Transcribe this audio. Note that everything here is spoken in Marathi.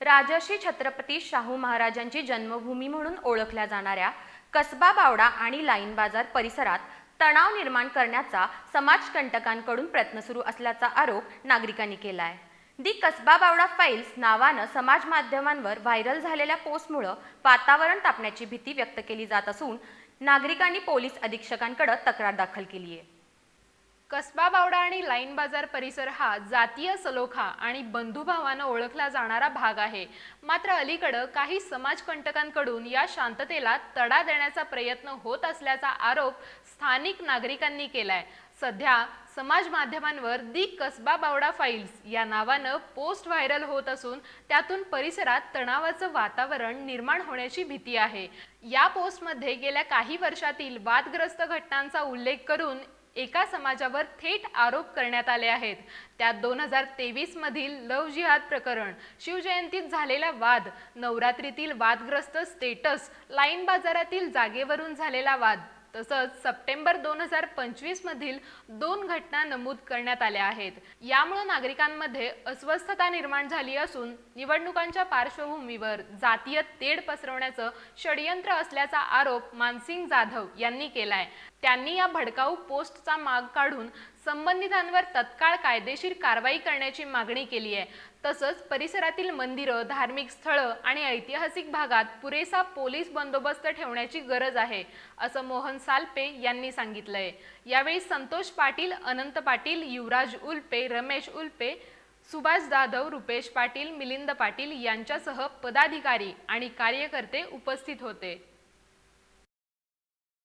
राजर्षी छत्रपती शाहू महाराजांची जन्मभूमी म्हणून ओळखल्या जाणाऱ्या कसबा बावडा आणि लाईन बाजार परिसरात तणाव निर्माण करण्याचा समाजकंटकांकडून प्रयत्न सुरू असल्याचा आरोप नागरिकांनी केला आहे दी कसबा बावडा फाईल्स नावानं समाज माध्यमांवर व्हायरल झालेल्या पोस्टमुळं वातावरण तापण्याची भीती व्यक्त केली जात असून नागरिकांनी पोलीस अधीक्षकांकडे तक्रार दाखल केली आहे कसबा बावडा आणि लाईन बाजार परिसर हा जातीय सलोखा आणि बंधुभावानं ओळखला जाणारा भाग आहे. मात्र अलीकडं काही समाजकंटकांकडून या शांततेला तडा देण्याचा प्रयत्न होत असल्याचा आरोप स्थानिक नागरिकांनी केलाय. सध्या समाज माध्यमांवर दी कसबा बावडा फाईल्स या नावानं पोस्ट व्हायरल होत असून त्यातून परिसरात तणावाचं वातावरण निर्माण होण्याची भीती आहे. या पोस्टमध्ये गेल्या काही वर्षातील वादग्रस्त घटनांचा उल्लेख करून एका समाजावर थेट आरोप करण्यात आले आहेत. त्यात दोन हजार तेवीस मधील लव जिहाद प्रकरण शिवजयंतीत झालेला वाद नवरात्रीतील वादग्रस्त स्टेटस लाईन बाजारातील जागेवरून झालेला वाद. तसंच सप्टेंबर दोन हजार पंचवीस मधील दोन घटना नमूद करण्यात आल्या आहेत. यामुळे नागरिकांमध्ये अस्वस्थता निर्माण झाली असून निवडणुकांच्या पार्श्वभूमीवर जातीय तेढ पसरवण्याचं षडयंत्र असल्याचा आरोप मानसिंग जाधव यांनी केलाय. त्यांनी या भडकाऊ पोस्टचा माग काढून संबंधितांवर तत्काळ कायदेशीर कारवाई करण्याची मागणी केली आहे. तसंच परिसरातील मंदिरं धार्मिक स्थळं आणि ऐतिहासिक भागात पुरेसा पोलीस बंदोबस्त ठेवण्याची गरज आहे असं मोहन सालपे यांनी सांगितलंय. यावेळी संतोष पाटील अनंत पाटील युवराज उल्पे रमेश उल्पे सुभाष जाधव रुपेश पाटील मिलिंद पाटील यांच्यासह पदाधिकारी आणि कार्यकर्ते उपस्थित होते.